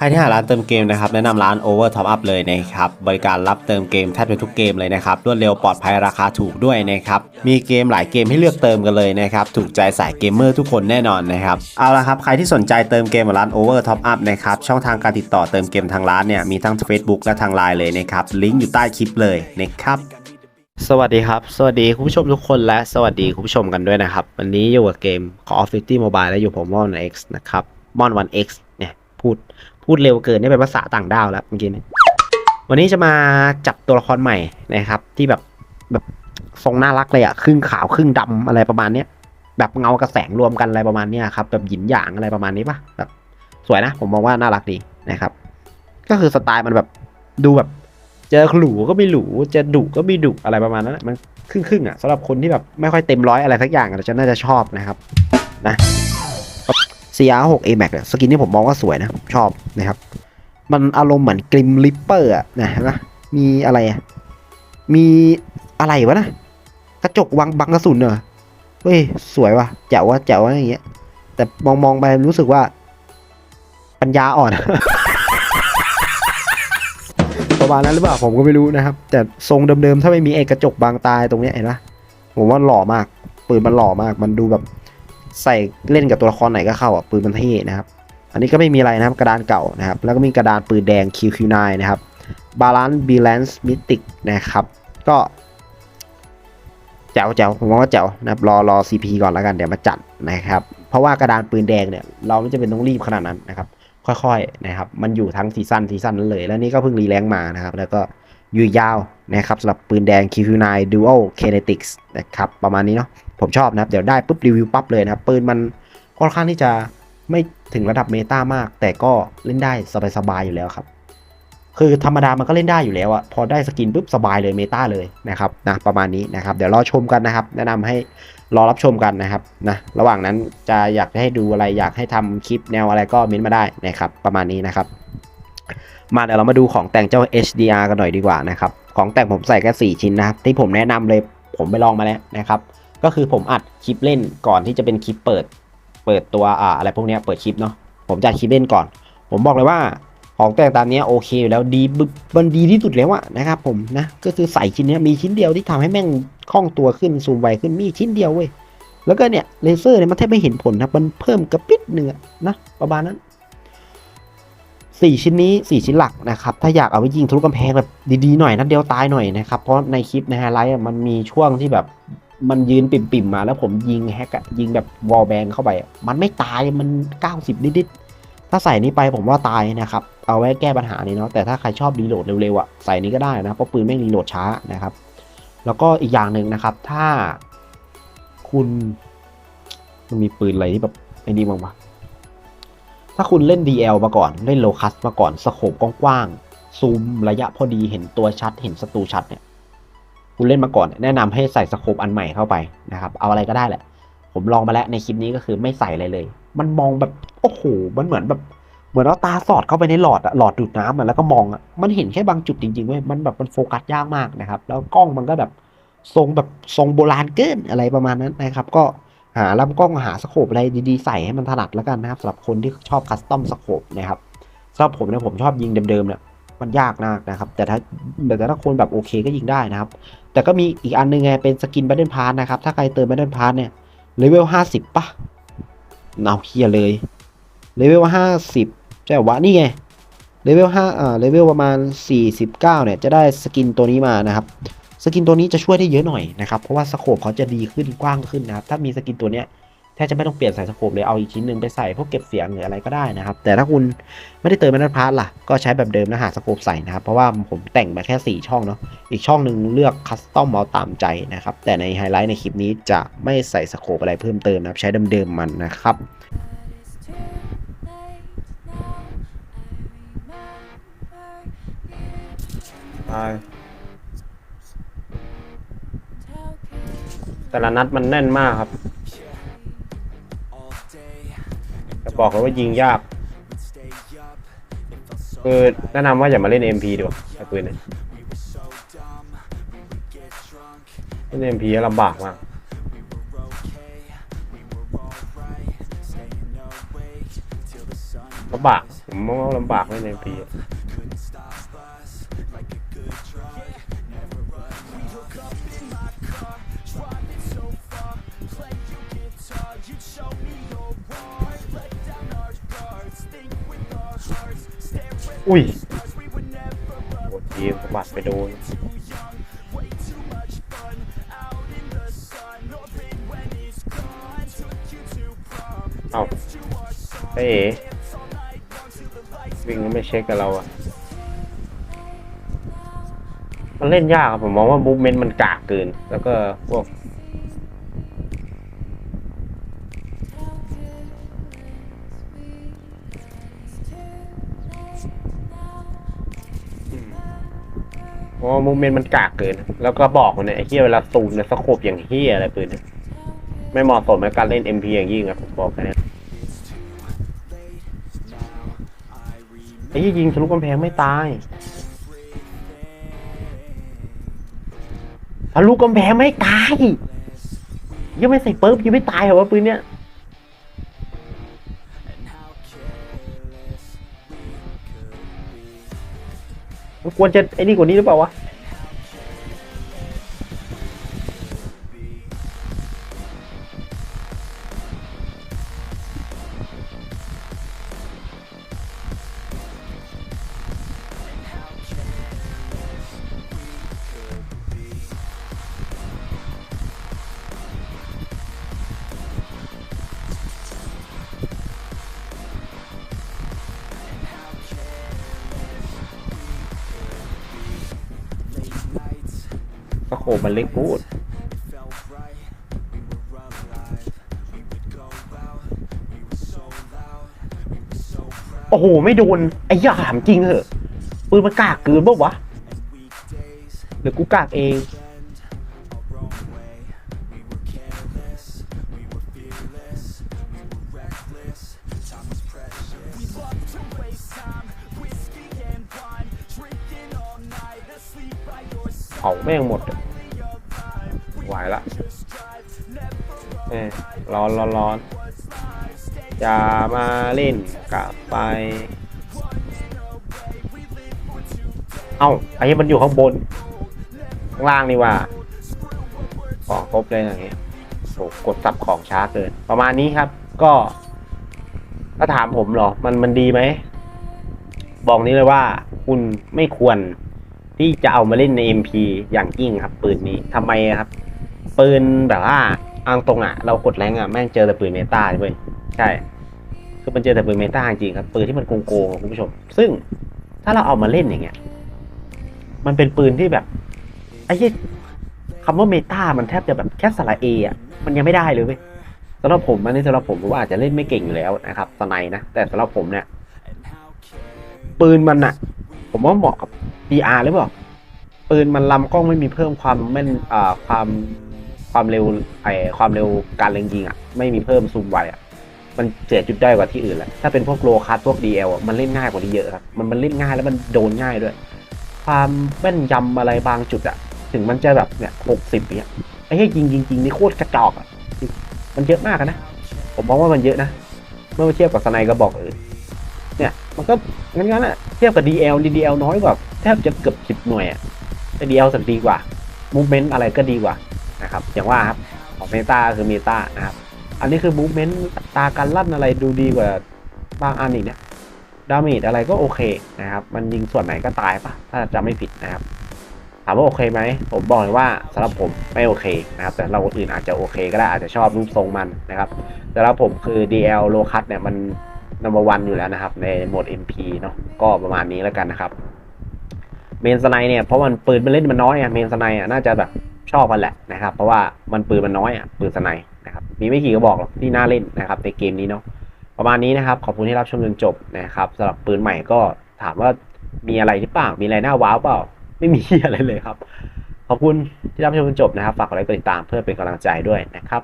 ใครที่หาร้านเติมเกมนะครับแนะนำร้าน Over Top Up เลยนะครับบริการรับเติมเกมแทบจะทุกเกมเลยนะครับรวดเร็วปลอดภัยราคาถูกด้วยนะครับมีเกมหลายเกมให้เลือกเติมกันเลยนะครับถูกใจสายเกมเมอร์ทุกคนแน่นอนนะครับเอาละครับใครที่สนใจเติมเกมกับร้าน Over Top Up นะครับช่องทางการติดต่อเติมเกมทางร้านเนี่ยมีทั้ง Facebook และทางไลน์เลยนะครับลิงก์อยู่ใต้คลิปเลยนะครับสวัสดีครับ สวัสดีคุณผู้ชมทุกคนและสวัสดีคุณผู้ชมกันด้วยนะครับ วันนี้อยู่กับเกม Call of Duty Mobile และอยู่ผมมอน X นะครับมอนวัน X เนี่ยพูด พูดเร็วเกินนี่เป็นภาษาต่างดาวแล้วเมื่อกี้นี้วันนี้จะมาจับตัวละครใหม่นะครับ ที่แบบแบบทรงน่ารักเลยอะครึ่งขาวครึ่งดำอะไรประมาณเนี้ยแบบเงากับแสงรวมกันอะไรประมาณเนี้ยครับแบบหยินหยางอะไรประมาณนี้ปะแบบสวยนะ ผมมองว่าน่ารักดีนะครับ ก็คือสไตล์มันแบบดูแบบเจอหลูก็ไม่หลูจะดุก็ไม่ดุอะไรประมาณนั้นมันครึ่งครึ่งๆอะสำหรับคนที่แบบไม่ค่อยเต็มร้อยอะไรสักอย่างอะจะน่าจะชอบนะครับ นะ CR6 A Max อะสกินที่ผมมองว่าสวยนะชอบนะครับ มันอารมณ์เหมือนกริมลิปเปอร์อะนะเห็นะมีอะไรอะมีอะไรวะนะ กระจกวางบังกระสุนเหรอเฮ้ย สวยว่ะแจ๋วว่ะแจ๋วว่ะอย่างเงี้ย แต่มองมองไปรู้สึกว่า ปัญญาอ่อน ประมาณนั้นหรือเปล่าผมก็ไม่รู้นะครับ แต่ทรงเดิมๆ ถ้าไม่มีไอ้กระจกบางตายตรงเนี้ยเห็นปะผมว่าหล่อมาก ปืนมันหล่อมาก มันดูแบบ ใส่เล่นกับตัวละครไหนก็เข้าอะปืนมันเท่นะครับ อันนี้ก็ไม่มีอะไรนะครับกระดานเก่านะครับ แล้วก็มีกระดานปืนแดง QQ9 นะครับ Balance Balance Mythic นะครับ ก็แจ๋วแจ๋วผมว่าแจ๋วนะครับรอรอ CP ก่อนแล้วกันเดี๋ยวมาจัดนะครับ เพราะว่ากระดานปืนแดงเนี่ย เราไม่จะเป็นต้องรีบขนาดนั้นนะครับ ค่อยๆนะครับ มันอยู่ทั้งซีซั่นซีซั่นนั้นเลย แล้วนี่ก็เพิ่งรีแรงค์มานะครับ แล้วก็ยู่ยาวนะครับสำหรับปืนแดง QQ9 Dual Kinetics นะครับ ประมาณนี้เนาะ ผมชอบนะครับ เดี๋ยวได้ปุ๊บรีวิวปั๊บเลยนะครับปืนมันค่อนข้างที่จะไม่ถึงระดับเมตามาก แต่ก็เล่นได้สบายๆอยู่แล้วครับ คือธรรมดามันก็เล่นได้อยู่แล้วอะพอได้สกินปุ๊บสบายเลยเมตาเลยนะครับนะประมาณนี้นะครับ เดี๋ยวรอชมกันนะครับ แนะนำให้รอรับชมกันนะครับนะระหว่างนั้นจะอยากให้ดูอะไรอยากให้ทำคลิปแนวอะไรก็เม้นมาได้นะครับประมาณนี้นะครับ มาเดี๋ยวเรามาดูของแต่งเจ้า HDR กันหน่อยดีกว่านะครับของแต่งผมใส่แค่4ชิ้นนะครับที่ผมแนะนำเลยผมไปลองมาแล้วนะครับ ก็คือผมอัดคลิปเล่นก่อนที่จะเป็นคลิปเปิด เปิดตัวอ่าอะไรพวกนี้เปิดคลิปเนาะผมจะอัดคลิปเล่นก่อน ผมบอกเลยว่าของแต่งตามนี้โอเคอยู่แล้วดีบึมันดีที่สุดแล้วอะนะครับผมนะก็คือใส่ชิ้นนี้มีชิ้นเดียวที่ทำให้แม่งคล่องตัวขึ้นซูมไวขึ้นมีชิ้นเดียวเว้ยแล้วก็เนี่ยเลเซอร์เนี่ยมันแทบไม่เห็นผลนะมันเพิ่มกระปิดหนึ่งอนะประมาณนั้นสี่ชิ้นนี้สี่ชิ้นหลักนะครับ ถ้าอยากเอาไปยิงทะลุกำแพงแบบดีๆหน่อยนัดเดียวตายหน่อยนะครับ เพราะในคลิปในไฮไลท์มันมีช่วงที่แบบ มันยืนปิ่มๆมาแล้วผมยิงแฮกอะยิงแบบวอลแบนเข้าไป มันไม่ตายมัน 90 นิดๆถ้าใส่นี้ไปผมว่าตายนะครับ เอาไว้แก้ปัญหานี้เนาะแต่ถ้าใครชอบรีโหลดเร็วๆอะใส่นี้ก็ได้นะเพราะปืนไม่งรีโหลดช้านะครับ แล้วก็อีกอย่างหนึ่งนะครับ ถ้าคุณมันมีปืนอะไรที่แบบไอ้นี่บ้างวะถ้าคุณเล่น DL มาก่อนเล่นโลคัสมาก่อนสโคปกว้างๆซูมระยะพอดีเห็นตัวชัดเห็นศัตรูชัดเนี่ย คุณเล่นมาก่อน แนะนำให้ใส่สโคปอันใหม่เข้าไปนะครับ เอาอะไรก็ได้แหละ ผมลองมาแล้วในคลิปนี้ก็คือไม่ใส่อะไรเลย มันมองแบบโอ้โหมันเหมือนแบบเหมือนเอาตาสอดเข้าไปในหลอดอะหลอดดูดน้ำอะแล้วก็มองอะมันเห็นแค่บางจุดจริงๆเว้ยมันแบบมันโฟกัสยากมากนะครับ แล้วกล้องมันก็แบบทรงแบบทรงโบราณเกินอะไรประมาณนั้นนะครับ ก็หาลำกล้องหาสโคปอะไรดีๆใส่ให้มันถนัดแล้วกันนะครับสำหรับคนที่ชอบคัสตอมสโคปนะครับสำหรับผมเนี่ยผมชอบยิงเดิมๆเนี่ย มันยากมากนะครับ แต่ถ้าแต่ถ้าคนแบบโอเคก็ยิงได้นะครับ แต่ก็มีอีกอันหนึงไงเป็นสกินบัตเดิลพาร์นะครับ ถ้าใครเติมบัตเดิลพาร์เนี่ยเลเวลห้าสิบปะเอาเฮียเลยเลเวลห้าสิบใช่วะนี่ไงเลเวลห้าอ่าเลเวลประมาณสี่สิบเก้าเนี่ยจะได้สกินตัวนี้มานะครับสกินตัวนี้จะช่วยได้เยอะหน่อยนะครับ เพราะว่าสโคปเขาจะดีขึ้นกว้างขึ้นนะครับ ถ้ามีสกินตัวเนี้ย แทบจะไม่ต้องเปลี่ยนใส่สโคปเลยเอาอีกชิ้นหนึ่งไปใส่พวกเก็บเสียงหรืออะไรก็ได้นะครับ แต่ถ้าคุณไม่ได้เติมบัตเดิลพาร์ล่ะก็ใช้แบบเดิมนะหาสโคปใส่นะครับ เพราะว่าผมแต่งมาแค่ 4 ช่องเนาะอีกช่องหนึ่งเลือกคัสตอมเอาตามใจนะครับ แต่ในไฮไลท์ในคลิปนี้จะไม่ใส่สโคปอะไรเพิ่มเติมนะครับใช้เดิมๆมันนะครับตายแต่ละนัดมันแน่นมากครับ บอกเลยว่ายิงยากคือแนะนำว่าอย่ามาเล่น MP ดีกว่าไอ้ปืนเนี่ยเล่น MP ลำบากมากลำบากผมมองว่าลำบากเล่นปี อุ้ยโอ้ทีสะบัดไปโดนเอาเฮ้ยวิ่งก็ไม่เช็คกับเราอะมันเล่นยากครับผมมองว่ามูฟเมนต์มันกากเกิน แล้วก็พวก เพราะว่ามูเมนต์มันกากเกิน แล้วก็บอกมันเนี่ยไอ้เฮียเวลาซูมเนี่ยสโคบอย่างเฮียอะไรปืนเนี่ยไม่เหมาะสมกับการเล่น MP อย่างยิ่งครับผมบอกแค่นี้ไอ้เหี้ยยิงทะลุกำแพงไม่ตายทะลุกำแพงไม่ตายยังไม่ใส่เปิร์ฟยังไม่ตายเหรอวะปืนเนี้ย ควรจะไอ้นี่กว่านี้หรือเปล่าวะ ก็โคมันเล็กพูดโอ้โห ไม่โดน ไอ้ยาถามจริงเหอะปืนมันกากเกินป่าวะหรือกูกากเองเผาแม่งหมดอะ ละเอ้ยร้อนร้อนร้อนอย่ามาเล่นกลับไป เอ้าไอ้นี่มันอยู่ข้างบน ข้างล่างนี่ว่าของครบเลยอย่างงี้โหกดสับของช้าเกิน ประมาณนี้ครับ ก็ ถ้าถามผมเหรอ มันมันดีไหม บอกนี้เลยว่า คุณไม่ควรที่จะเอามาเล่นใน MP อย่างยิ่งครับ ปืนนี้ทำไมครับ ปืนแบบว่าเอาตรงอะ เรากดแรงอะแม่งเจอแต่ปืนเมตาเว้ยใช่คือมันเจอแต่ปืนเมตาจริงครับปืนที่มันโกงๆคุณผู้ชม ซึ่งถ้าเราเอามาเล่นอย่างเงี้ย มันเป็นปืนที่แบบไอ้ยี่คำว่าเมตามันแทบจะแบบแค่สระเออะมันยังไม่ได้เลยเว้ยสำหรับผมอันนี้สำหรับผมผมว่าอาจจะเล่นไม่เก่งอยู่แล้วนะครับสไนด์นะแต่สำหรับผมเนี่ย ปืนมันอะผมว่าเหมาะกับ PR หรือเปล่าปืนมันลำกล้องไม่มีเพิ่มความแม่นอ่าความ ความเร็วไอความเร็วการเล็งยิงอะ ไม่มีเพิ่มซูมไวอะ มันเสียจุดด้อยกว่าที่อื่นแหละถ้าเป็นพวกโลคัสพวก DL อะมันเล่นง่ายกว่านี้เยอะครับมันมันเล่นง่ายแล้วมันโดนง่ายด้วย ความแม่นยำอะไรบางจุดอะ ถึงมันจะแบบเนี่ยหกสิบเนี่ยไอ้เหี้ยยิงจริงๆนี่โคตรกระจอกอะมันเยอะมากนะผมมองว่ามันเยอะนะเมื่อเทียบกับสไนก็บอกอื่นเนี่ยมันก็งั้นๆอะเทียบกับ DL DL น้อยกว่าแทบจะเกือบสิบหน่วยอะแต่ DL สักดีกว่ามูเมนต์อะไรก็ดีกว่า นะครับอย่างว่าครับของเมตาคือเมตานะครับ อันนี้คือมูฟเมนต์ตาการลั่นอะไรดูดีกว่าบางอันอีกเนี่ยดาเมจอะไรก็โอเคนะครับ มันยิงส่วนไหนก็ตายปะถ้าจำไม่ผิดนะครับ ถามว่าโอเคไหม ผมบอกเลยว่าสำหรับผมไม่โอเคนะครับ แต่เราคนอื่นอาจจะโอเคก็ได้อาจจะชอบรูปทรงมันนะครับแต่สำหรับผมคือ DL โลคัสเนี่ยมัน number one อยู่แล้วนะครับ ในโหมด MP เนาะก็ประมาณนี้แล้วกันนะครับ เมนสไนเนี่ยเพราะมันปืนมันเล่นมันน้อยอะเมนสไนอะน่าจะแบบ ชอบมันแหละนะครับ เพราะว่ามันปืนมันน้อยอะปืนสไนนะครับมีไม่กี่กระบอกหรอกที่น่าเล่นนะครับในเกมนี้เนาะประมาณนี้นะครับ ขอบคุณที่รับชมจนจบนะครับสำหรับปืนใหม่ก็ถามว่ามีอะไรหรือเปล่ามีอะไรน่าว้าวเปล่า ไม่มีอะไรเลยครับ ขอบคุณที่รับชมจนจบนะครับ ฝากกดไลค์กดติดตามเพื่อเป็นกำลังใจด้วยนะครับ